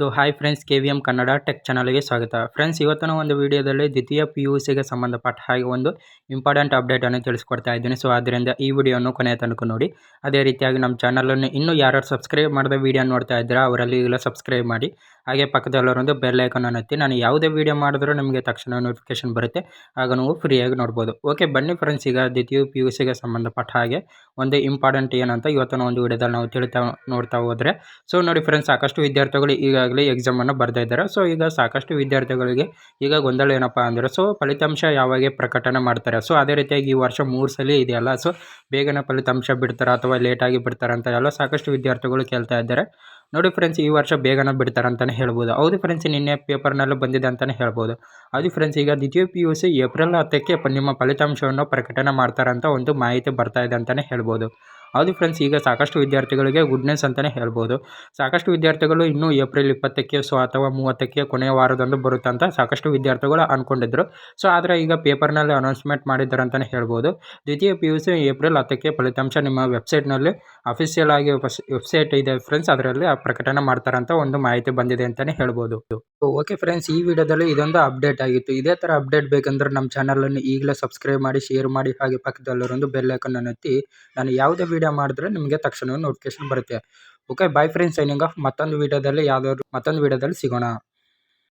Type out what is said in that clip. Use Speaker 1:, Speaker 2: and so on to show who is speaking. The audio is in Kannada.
Speaker 1: So hi friends K V M Kannada tech ಚಾನಲ್ಗೆ ಸ್ವಾಗತ. ಫ್ರೆಂಡ್ಸ್ ಇವತ್ತಿನ ಒಂದು ವಿಡಿಯೋದಲ್ಲಿ ದ್ವಿತೀಯ ಪಿ ಯು ಸಿಗೆ ಸಂಬಂಧಪಟ್ಟ ಹಾಗೆ ಒಂದು ಇಂಪಾರ್ಟೆಂಟ್ ಅಪ್ಡೇಟನ್ನು ತಿಳಿಸ್ಕೊಡ್ತಾ ಇದ್ದೀನಿ. ಸೊ ಆದ್ದರಿಂದ ಈ ವಿಡಿಯೋನು ಕೊನೆಯ ತನಕ ನೋಡಿ. ಅದೇ ರೀತಿಯಾಗಿ ನಮ್ಮ ಚಾನಲನ್ನು ಇನ್ನೂ ಯಾರು ಸಬ್ಸ್ಕ್ರೈಬ್ ಮಾಡಿದ ವಿಡಿಯೋ ನೋಡ್ತಾ ಇದ್ದೀರಾ, ಅವರಲ್ಲಿ ಈಗಲೇ ಸಬ್ಸ್ಕ್ರೈಬ್ ಮಾಡಿ. ಹಾಗೆ ಪಕ್ಕದಲ್ಲಿರೋದು ಬೆಲ್ ಐಕನ್ ಒತ್ತಿ ನಾನು ಯಾವುದೇ ವೀಡಿಯೋ ಮಾಡಿದ್ರೂ ನಿಮಗೆ ತಕ್ಷಣ ನೋಟಿಫಿಕೇಶನ್ ಬರುತ್ತೆ. ಆಗ ನೀವು ಫ್ರೀಯಾಗಿ ನೋಡ್ಬೋದು. ಓಕೆ ಬನ್ನಿ ಫ್ರೆಂಡ್ಸ್ ಈಗ ದ್ವಿತೀಯ ಪಿ ಯು ಸಿಗೆ ಸಂಬಂಧಪಟ್ಟ ಹಾಗೆ ಒಂದು ಇಂಪಾರ್ಟೆಂಟ್ ಏನಂತ ಇವತ್ತಿನ ಒಂದು ವಿಡಿಯೋದಲ್ಲಿ ನಾವು ತಿಳಿತಾ ನೋಡ್ತಾ ಹೋದರೆ. ಸೊ ನೋಡಿ ಫ್ರೆಂಡ್ಸ್ ಸಾಕಷ್ಟು ವಿದ್ಯಾರ್ಥಿಗಳು ಈಗಾಗಲೇ ಎಕ್ಸಾಮನ್ನು ಬರ್ತಾ ಇದ್ದಾರೆ. ಸೊ ಈಗ ಸಾಕಷ್ಟು ವಿದ್ಯಾರ್ಥಿಗಳಿಗೆ ಈಗ ಗೊಂದಲ ಏನಪ್ಪ ಅಂದರೆ ಸೊ ಫಲಿತಾಂಶ ಯಾವಾಗ ಪ್ರಕಟಣೆ ಮಾಡ್ತಾರೆ? ಸೊ ಅದೇ ರೀತಿಯಾಗಿ ಈ ವರ್ಷ ಮೂರು ಸಲ ಇದೆಯಲ್ಲ ಸೊ ಬೇಗನೆ ಫಲಿತಾಂಶ ಬಿಡ್ತಾರೆ ಅಥವಾ ಲೇಟಾಗಿ ಬಿಡ್ತಾರೆ ಅಂತ ಎಲ್ಲ ಸಾಕಷ್ಟು ವಿದ್ಯಾರ್ಥಿಗಳು ಕೇಳ್ತಾ ಇದ್ದಾರೆ. ನೋಡಿ ಫ್ರೆಂಡ್ಸ್ ಈ ವರ್ಷ ಬೇಗನೆ ಬಿಡ್ತಾರೆ ಅಂತಲೇ ಹೇಳ್ಬೋದು. ಹೌದು ಫ್ರೆಂಡ್ಸ್ ನಿನ್ನೆ ಪೇಪರ್ನಲ್ಲೂ ಬಂದಿದೆ ಅಂತಲೇ ಹೇಳ್ಬೋದು. ಅದು ಫ್ರೆಂಡ್ಸ್ ಈಗ ದ್ವಿತೀಯ ಪಿ ಯು ಸಿ ಏಪ್ರಿಲ್ ಹತ್ತಕ್ಕೆ ನಿಮ್ಮ ಫಲಿತಾಂಶವನ್ನು ಪ್ರಕಟಣೆ ಮಾಡ್ತಾರಂತ ಒಂದು ಮಾಹಿತಿ ಬರ್ತಾ ಇದೆ ಅಂತಲೇ ಹೇಳ್ಬೋದು. ಹೌದು ಫ್ರೆಂಡ್ಸ್ ಈಗ ಸಾಕಷ್ಟು ವಿದ್ಯಾರ್ಥಿಗಳಿಗೆ ಗುಡ್ ನ್ಯೂಸ್ ಅಂತಲೇ ಹೇಳ್ಬೋದು. ಸಾಕಷ್ಟು ವಿದ್ಯಾರ್ಥಿಗಳು ಇನ್ನೂ ಏಪ್ರಿಲ್ ಇಪ್ಪತ್ತಕ್ಕೆ ಸೊ, ಅಥವಾ ಮೂವತ್ತಕ್ಕೆ ಕೊನೆಯ ವಾರದಂದು ಬರುತ್ತೆ ಅಂತ ಸಾಕಷ್ಟು ವಿದ್ಯಾರ್ಥಿಗಳು ಅಂದ್ಕೊಂಡಿದ್ರು ಸೊ, ಆದರೆ ಈಗ ಪೇಪರ್ನಲ್ಲಿ ಅನೌನ್ಸ್ಮೆಂಟ್ ಮಾಡಿದ್ದಾರೆ ಅಂತಲೇ ಹೇಳ್ಬೋದು. ದ್ವಿತೀಯ ಪಿ ಯು ಸಿ ಏಪ್ರಿಲ್ ಹತ್ತಕ್ಕೆ ಫಲಿತಾಂಶ ನಿಮ್ಮ ವೆಬ್ಸೈಟ್ನಲ್ಲಿ ಅಫಿಷಿಯಲ್ ಆಗಿ ವೆಬ್ಸೈಟ್ ಇದೆ ಫ್ರೆಂಡ್ಸ್ ಅದರಲ್ಲಿ ಪ್ರಕಟಣೆ ಮಾಡ್ತಾರಂತ ಒಂದು ಮಾಹಿತಿ ಬಂದಿದೆ ಅಂತಲೇ ಹೇಳ್ಬೋದು. ಓಕೆ ಫ್ರೆಂಡ್ಸ್ ಈ ವಿಡಿಯೋದಲ್ಲಿ ಇದೊಂದು ಅಪ್ಡೇಟ್ ಆಗಿತ್ತು. ಇದೇ ಥರ ಅಪ್ಡೇಟ್ ಬೇಕಂದ್ರೆ ನಮ್ಮ ಚಾನಲನ್ನು ಈಗಲೇ ಸಬ್ಸ್ಕ್ರೈಬ್ ಮಾಡಿ ಶೇರ್ ಮಾಡಿ, ಹಾಗೆ ಪಕ್ಕದಲ್ಲಿರೋದು ಬೆಲ್ ಐಕನ್ ಒತ್ತಿ. ನಾನು ಯಾವುದೇ ವಿಡಿಯೋ ಮಾಡಿದ್ರೆ ನಿಮಗೆ ತಕ್ಷಣ ನೋಟಿಫಿಕೇಶನ್ ಬರುತ್ತೆ. Okay bye friends signing off ಮತ್ತೊಂದು ವಿಡಿಯೋದಲ್ಲಿ ಯಾವುದಾದ್ರು ಮತ್ತೊಂದು ವಿಡಿಯೋದಲ್ಲಿ ಸಿಗೋಣ.